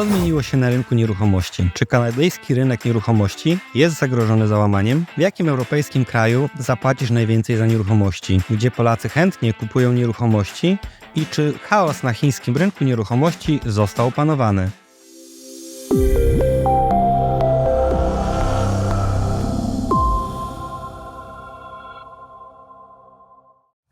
Co zmieniło się na rynku nieruchomości? Czy kanadyjski rynek nieruchomości jest zagrożony załamaniem? W jakim europejskim kraju zapłacisz najwięcej za nieruchomości? Gdzie Polacy chętnie kupują nieruchomości? I czy chaos na chińskim rynku nieruchomości został opanowany?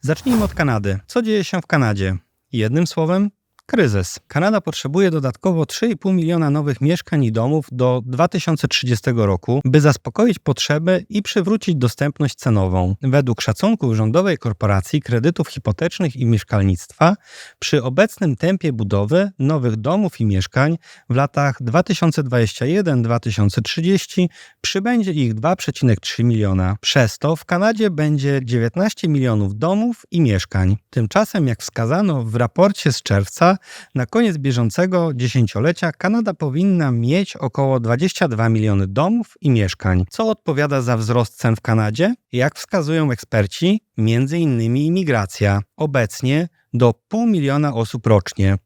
Zacznijmy od Kanady. Co dzieje się w Kanadzie? Jednym słowem, kryzys. Kanada potrzebuje dodatkowo 3,5 miliona nowych mieszkań i domów do 2030 roku, by zaspokoić potrzeby i przywrócić dostępność cenową. Według szacunków rządowej korporacji kredytów hipotecznych i mieszkalnictwa, przy obecnym tempie budowy nowych domów i mieszkań w latach 2021-2030 przybędzie ich 2,3 miliona. Przez to w Kanadzie będzie 19 milionów domów i mieszkań. Tymczasem, jak wskazano w raporcie z czerwca, na koniec bieżącego dziesięciolecia Kanada powinna mieć około 22 miliony domów i mieszkań. Co odpowiada za wzrost cen w Kanadzie? Jak wskazują eksperci, między innymi imigracja. Obecnie do pół miliona osób rocznie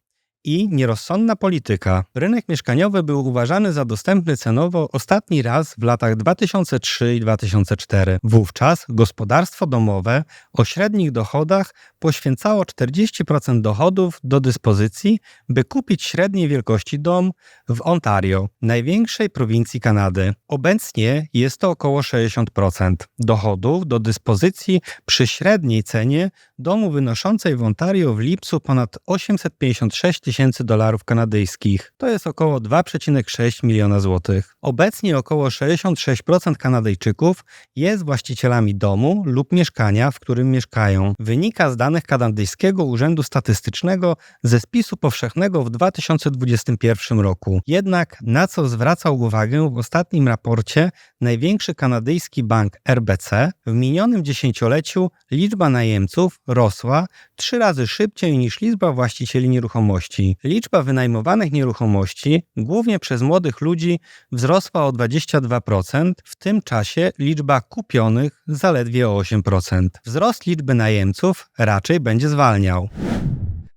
i nierozsądna polityka. Rynek mieszkaniowy był uważany za dostępny cenowo ostatni raz w latach 2003 i 2004. Wówczas gospodarstwo domowe o średnich dochodach poświęcało 40% dochodów do dyspozycji, by kupić średniej wielkości dom w Ontario, największej prowincji Kanady. Obecnie jest to około 60% dochodów do dyspozycji przy średniej cenie domu wynoszącej w Ontario w lipcu ponad 856 tysięcy dolarów kanadyjskich. To jest około 2,6 miliona złotych. Obecnie około 66% Kanadyjczyków jest właścicielami domu lub mieszkania, w którym mieszkają. Wynika z danych Kanadyjskiego Urzędu Statystycznego ze spisu powszechnego w 2021 roku. Jednak na co zwracał uwagę w ostatnim raporcie największy kanadyjski bank RBC, w minionym dziesięcioleciu liczba najemców rosła trzy razy szybciej niż liczba właścicieli nieruchomości. Liczba wynajmowanych nieruchomości, głównie przez młodych ludzi, wzrosła o 22%, w tym czasie liczba kupionych zaledwie o 8%. Wzrost liczby najemców raczej będzie zwalniał.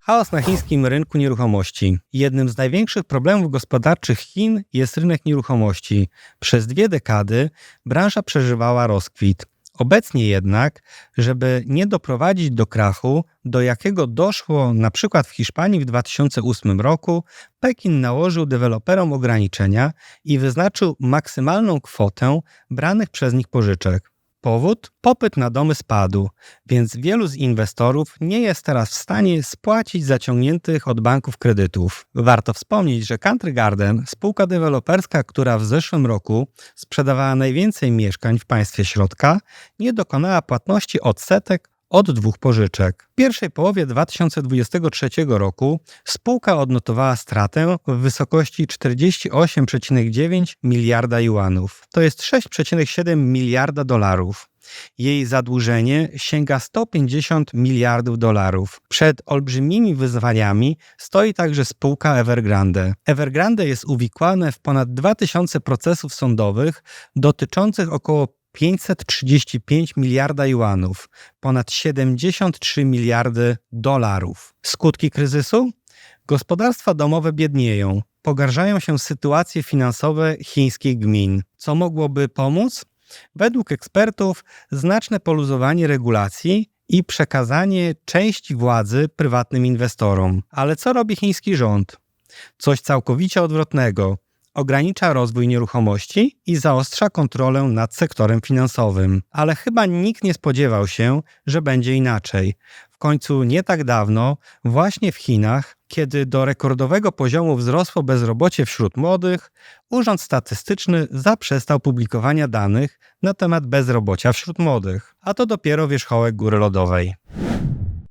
Chaos na chińskim rynku nieruchomości. Jednym z największych problemów gospodarczych Chin jest rynek nieruchomości. Przez dwie dekady branża przeżywała rozkwit. Obecnie jednak, żeby nie doprowadzić do krachu, do jakiego doszło na przykład w Hiszpanii w 2008 roku, Pekin nałożył deweloperom ograniczenia i wyznaczył maksymalną kwotę branych przez nich pożyczek. Powód? Popyt na domy spadł, więc wielu z inwestorów nie jest teraz w stanie spłacić zaciągniętych od banków kredytów. Warto wspomnieć, że Country Garden, spółka deweloperska, która w zeszłym roku sprzedawała najwięcej mieszkań w państwie środka, nie dokonała płatności odsetek od dwóch pożyczek. W pierwszej połowie 2023 roku spółka odnotowała stratę w wysokości 48,9 miliarda juanów. To jest 6,7 miliarda dolarów. Jej zadłużenie sięga 150 miliardów dolarów. Przed olbrzymimi wyzwaniami stoi także spółka Evergrande. Evergrande jest uwikłane w ponad 2000 procesów sądowych dotyczących około 535 miliarda juanów, ponad 73 miliardy dolarów. Skutki kryzysu? Gospodarstwa domowe biednieją, pogarszają się sytuacje finansowe chińskich gmin. Co mogłoby pomóc? Według ekspertów znaczne poluzowanie regulacji i przekazanie części władzy prywatnym inwestorom. Ale co robi chiński rząd? Coś całkowicie odwrotnego ogranicza rozwój nieruchomości i zaostrza kontrolę nad sektorem finansowym. Ale chyba nikt nie spodziewał się, że będzie inaczej. W końcu nie tak dawno, właśnie w Chinach, kiedy do rekordowego poziomu wzrosło bezrobocie wśród młodych, Urząd Statystyczny zaprzestał publikowania danych na temat bezrobocia wśród młodych, a to dopiero wierzchołek góry lodowej.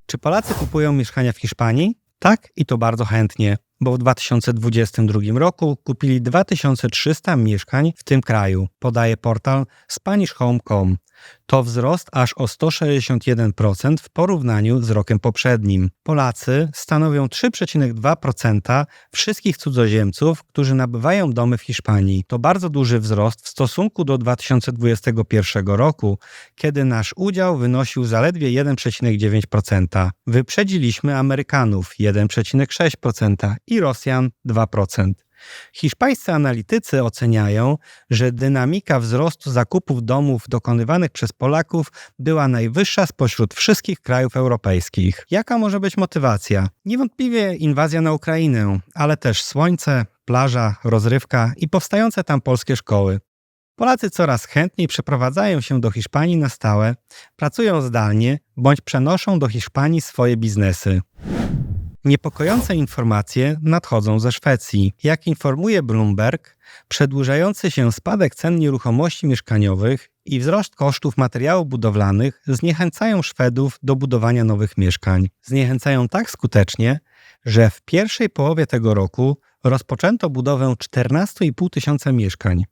Czy Polacy kupują mieszkania w Hiszpanii? Tak i to bardzo chętnie bo w 2022 roku kupili 2300 mieszkań w tym kraju, podaje portal SpanishHome.com. To wzrost aż o 161% w porównaniu z rokiem poprzednim. Polacy stanowią 3,2% wszystkich cudzoziemców, którzy nabywają domy w Hiszpanii. To bardzo duży wzrost w stosunku do 2021 roku, kiedy nasz udział wynosił zaledwie 1,9%. Wyprzedziliśmy Amerykanów 1,6% i Rosjan 2%. Hiszpańscy analitycy oceniają, że dynamika wzrostu zakupów domów dokonywanych przez Polaków była najwyższa spośród wszystkich krajów europejskich. Jaka może być motywacja? Niewątpliwie inwazja na Ukrainę, ale też słońce, plaża, rozrywka i powstające tam polskie szkoły. Polacy coraz chętniej przeprowadzają się do Hiszpanii na stałe, pracują zdalnie bądź przenoszą do Hiszpanii swoje biznesy. Niepokojące informacje nadchodzą ze Szwecji. Jak informuje Bloomberg, przedłużający się spadek cen nieruchomości mieszkaniowych i wzrost kosztów materiałów budowlanych zniechęcają Szwedów do budowania nowych mieszkań. Zniechęcają tak skutecznie, że w pierwszej połowie tego roku rozpoczęto budowę 14,5 tysiąca mieszkań.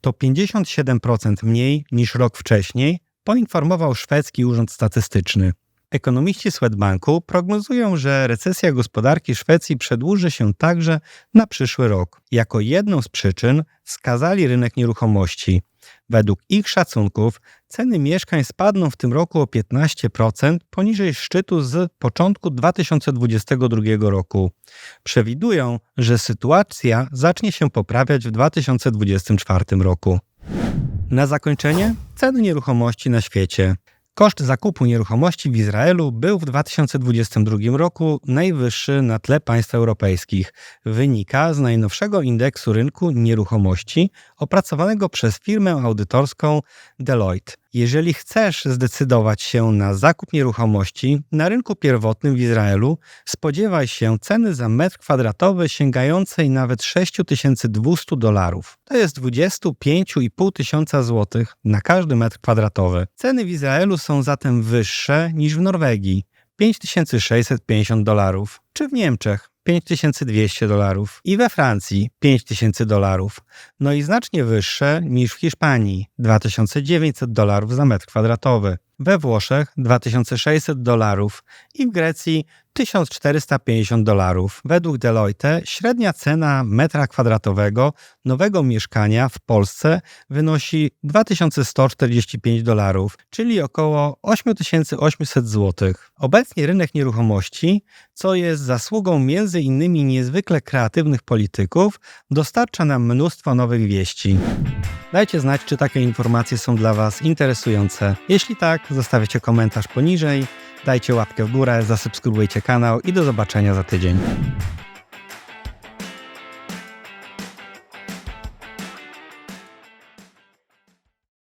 To 57% mniej niż rok wcześniej, poinformował szwedzki urząd statystyczny. Ekonomiści Swedbanku prognozują, że recesja gospodarki Szwecji przedłuży się także na przyszły rok. Jako jedną z przyczyn wskazali rynek nieruchomości. Według ich szacunków ceny mieszkań spadną w tym roku o 15% poniżej szczytu z początku 2022 roku. Przewidują, że sytuacja zacznie się poprawiać w 2024 roku. Na zakończenie ceny nieruchomości na świecie. Koszt zakupu nieruchomości w Izraelu był w 2022 roku najwyższy na tle państw europejskich. Wynika z najnowszego indeksu rynku nieruchomości opracowanego przez firmę audytorską Deloitte. Jeżeli chcesz zdecydować się na zakup nieruchomości na rynku pierwotnym w Izraelu, spodziewaj się ceny za metr kwadratowy sięgającej nawet 6200 dolarów. To jest 25,5 tysiąca złotych na każdy metr kwadratowy. Ceny w Izraelu są zatem wyższe niż w Norwegii 5650 dolarów, czy w Niemczech 5200 dolarów i we Francji 5000 dolarów, no i znacznie wyższe niż w Hiszpanii 2900 dolarów za metr kwadratowy, we Włoszech 2600 dolarów. I w Grecji 1450 dolarów. Według Deloitte średnia cena metra kwadratowego nowego mieszkania w Polsce wynosi 2145 dolarów, czyli około 8800 zł. Obecnie rynek nieruchomości, co jest zasługą między innymi niezwykle kreatywnych polityków, dostarcza nam mnóstwo nowych wieści. Dajcie znać, czy takie informacje są dla Was interesujące. Jeśli tak, zostawicie komentarz poniżej, dajcie łapkę w górę, zasubskrybujcie kanał i do zobaczenia za tydzień.